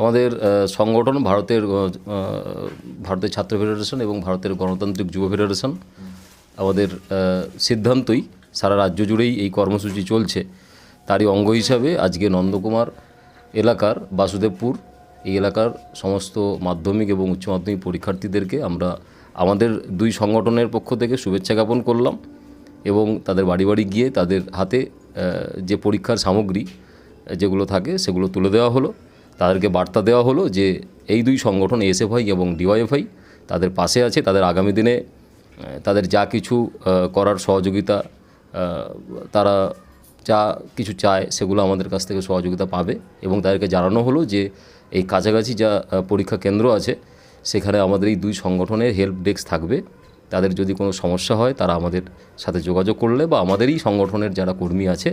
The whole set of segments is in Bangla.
আমাদের সংগঠন ভারতের ভারতের ছাত্র ফেডারেশন এবং ভারতের গণতান্ত্রিক যুব ফেডারেশন, আমাদের সিদ্ধান্তই সারা রাজ্য জুড়েই এই কর্মসূচি চলছে। তারই অঙ্গ হিসাবে আজকে নন্দকুমার এলাকার বাসুদেবপুর, এই এলাকার সমস্ত মাধ্যমিক এবং উচ্চ মাধ্যমিক পরীক্ষার্থীদেরকে আমরা আমাদের দুই সংগঠনের পক্ষ থেকে শুভেচ্ছা জ্ঞাপন করলাম এবং তাদের বাড়ি বাড়ি গিয়ে তাদের হাতে যে পরীক্ষার সামগ্রী যেগুলো থাকে সেগুলো তুলে দেওয়া হলো। তাদেরকে বার্তা দেওয়া হলো যে এই দুই সংগঠন এসএফআই এবং ডিওয়াইএফআই তাদের পাশে আছে, তাদের আগামী দিনে তাদের যা কিছু করার সহযোগিতা তারা যা কিছু চায় সেগুলো আমাদের কাছ থেকে সহযোগিতা পাবে এবং তাদেরকে জানানো হলো যে এই কাছাকাছি যা পরীক্ষা কেন্দ্র আছে সেখানে আমাদের এই দুই সংগঠনের হেল্প ডেস্ক থাকবে। তাদের যদি কোনো সমস্যা হয় তারা আমাদের সাথে যোগাযোগ করলে বা আমাদেরই সংগঠনের যারা কর্মী আছে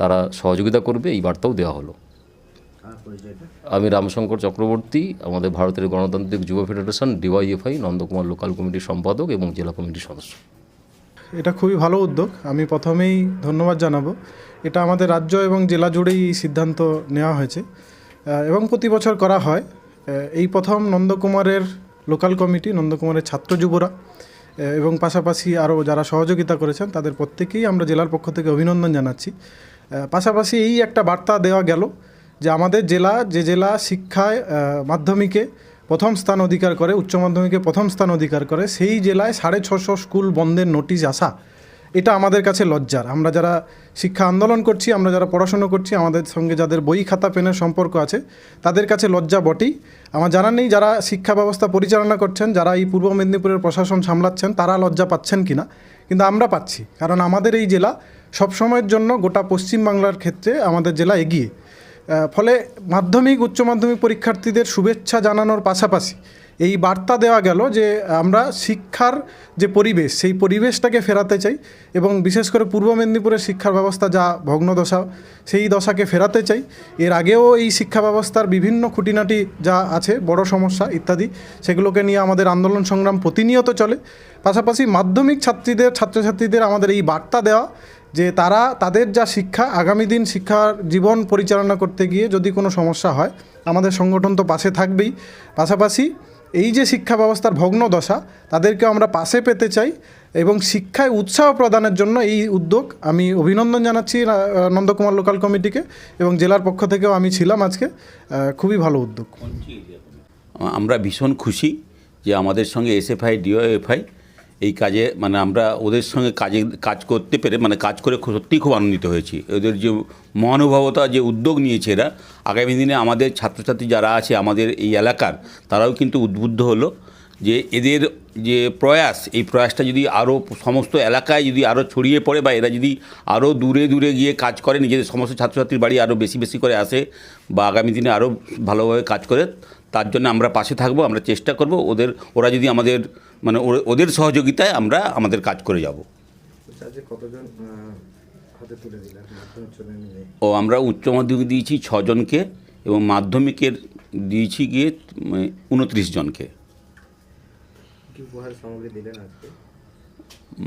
তারা সহযোগিতা করবে, এই বার্তাও দেওয়া হলো। আমি রামশঙ্কর চক্রবর্তী, আমাদের ভারতের গণতান্ত্রিক যুব ফেডারেশন, ডিওয়াইএফআই, নন্দকুমার লোকাল কমিটির সম্পাদক এবং জেলা কমিটির সদস্য। এটা খুবই ভালো উদ্যোগ। আমি প্রথমেই ধন্যবাদ জানাব। এটা আমাদের রাজ্য এবং জেলা জুড়েই এই সিদ্ধান্ত নেওয়া হয়েছে। এবং প্রতি বছর করা হয়। এই প্রথম নন্দকুমারের লোকাল কমিটি, নন্দকুমারের ছাত্র যুবরা এবং পাশাপাশি আরও যারা সহযোগিতা করেছেন, তাদের প্রত্যেকেই আমরা জেলার পক্ষ থেকে অভিনন্দন জানাচ্ছি। পাশাপাশি এই একটা বার্তা দেওয়া গেল যে আমাদের জেলা, যে জেলা শিক্ষায় মাধ্যমিকে প্রথম স্থান অধিকার করে, উচ্চ মাধ্যমিকে প্রথম স্থান অধিকার করে, সেই জেলায় সাড়ে ছশো স্কুল বন্ধের নোটিশ আসা, এটা আমাদের কাছে লজ্জার। আমরা যারা শিক্ষা আন্দোলন করছি, আমরা যারা পড়াশুনো করছি, আমাদের সঙ্গে যাদের বই খাতা, পেনের সম্পর্ক আছে, তাদের কাছে লজ্জা বটেই। আমার জানা নেই যারা শিক্ষা ব্যবস্থা পরিচালনা করছেন, যারা এই পূর্ব মেদিনীপুরের প্রশাসন সামলাচ্ছেন, তারা লজ্জা পাচ্ছেন কিনা? কিন্তু আমরা পাচ্ছি, কারণ আমাদের এই জেলা সবসময়ের জন্য গোটা পশ্চিমবাংলার ক্ষেত্রে আমাদের জেলা এগিয়ে। ফলে মাধ্যমিক, উচ্চ মাধ্যমিক পরীক্ষার্থীদের শুভেচ্ছা জানানোর পাশাপাশি এই বার্তা দেওয়া গেল যে আমরা শিক্ষার যে পরিবেশ, সেই পরিবেশটাকে ফেরাতে চাই এবং বিশেষ করে পূর্ব মেদিনীপুরের শিক্ষার ব্যবস্থা যা ভগ্নদশা, সেই দশাকে ফেরাতে চাই। এর আগেও এই শিক্ষা ব্যবস্থার বিভিন্ন খুঁটিনাটি যা আছে, বড় সমস্যা ইত্যাদি, সেগুলোকে নিয়ে আমাদের আন্দোলন সংগ্রাম প্রতিনিয়ত চলে। পাশাপাশি মাধ্যমিক ছাত্রীদের, ছাত্রছাত্রীদের আমাদের এই বার্তা দেওয়া যে তারা তাদের যা শিক্ষা, আগামী দিন শিক্ষার জীবন পরিচালনা করতে গিয়ে যদি কোনো সমস্যা হয়, আমাদের সংগঠন তো পাশে থাকবেই। পাশাপাশি এই যে শিক্ষা ব্যবস্থার ভগ্ন দশা তাদেরকে আমরা পাশে পেতে চাই এবং শিক্ষায় উৎসাহ প্রদানের জন্য এই উদ্যোগ আমি অভিনন্দন জানাচ্ছি নন্দকুমার লোকাল কমিটিকে এবং জেলার পক্ষ থেকেও আমি ছিলাম আজকে। খুবই ভালো উদ্যোগ। আমরা ভীষণ খুশি যে আমাদের সঙ্গে এসএফআই, ডিওএফআই এই কাজে মানে আমরা ওদের সঙ্গে কাজে, কাজ করতে পেরে মানে কাজ করে সত্যিই খুব আনন্দিত হয়েছি। ওদের যে মহানুভবতা, যে উদ্যোগ নিয়েছে এরা, আগামী দিনে আমাদের ছাত্রছাত্রী যারা আছে আমাদের এই এলাকার, তারাও কিন্তু উদ্বুদ্ধ হলো যে এদের যে প্রয়াস, এই প্রয়াসটা যদি আরও সমস্ত এলাকায় যদি আরও ছড়িয়ে পড়ে বা এরা যদি আরও দূরে দূরে গিয়ে কাজ করে, নিজেদের সমস্ত ছাত্রছাত্রীর বাড়ি আরও বেশি বেশি করে আসে বা আগামী দিনে আরও ভালোভাবে কাজ করে, তার জন্য আমরা পাশে থাকব, আমরা চেষ্টা করব ওদের, ওরা যদি আমাদের মানে ওদের সহযোগিতায় আমরা আমাদের কাজ করে যাব। মিলে ও আমরা উচ্চ মাধ্যমিক দিয়েছি ছজনকে এবং মাধ্যমিকের দিয়েছি গিয়ে উনত্রিশ জনকে।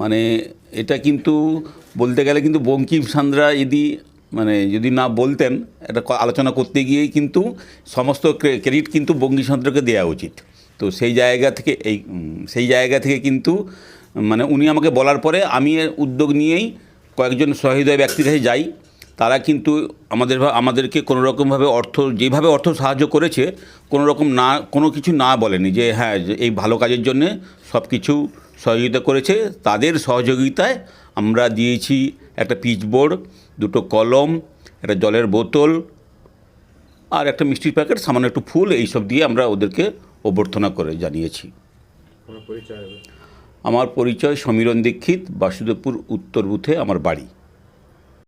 মানে এটা কিন্তু বলতে গেলে কিন্তু বঙ্কিম সান্দ্রা যদি মানে যদি না বলতেন এটা আলোচনা করতে গিয়েই কিন্তু সমস্ত ক্রেডিট কিন্তু বঙ্কিমচন্দ্রকে দেওয়া উচিত। তো সেই জায়গা থেকে এই সেই জায়গা থেকে কিন্তু মানে উনি আমাকে বলার পরে আমি উদ্যোগ নিয়েই কয়েকজন সহৃদয় ব্যক্তির কাছে যাই। তারা কিন্তু আমাদের আমাদেরকে কোনো রকমভাবে অর্থ, যেভাবে অর্থ সাহায্য করেছে, কোনো রকম না, কোনো কিছু না বলেনি যে হ্যাঁ এই ভালো কাজের জন্যে সব কিছু সহযোগিতা করেছে। তাদের সহযোগিতায় আমরা দিয়েছি একটা পিচবোর্ড দুটো কলম, একটা জলের বোতল, আর একটা মিষ্টির প্যাকেট, সামান্য একটু ফুল, এইসব দিয়ে আমরা ওদেরকে অভ্যর্থনা করে জানিয়েছি। আমার পরিচয় আমার পরিচয় সমীরণ দীক্ষিত বাসুদেবপুর উত্তর বুথে আমার বাড়ি।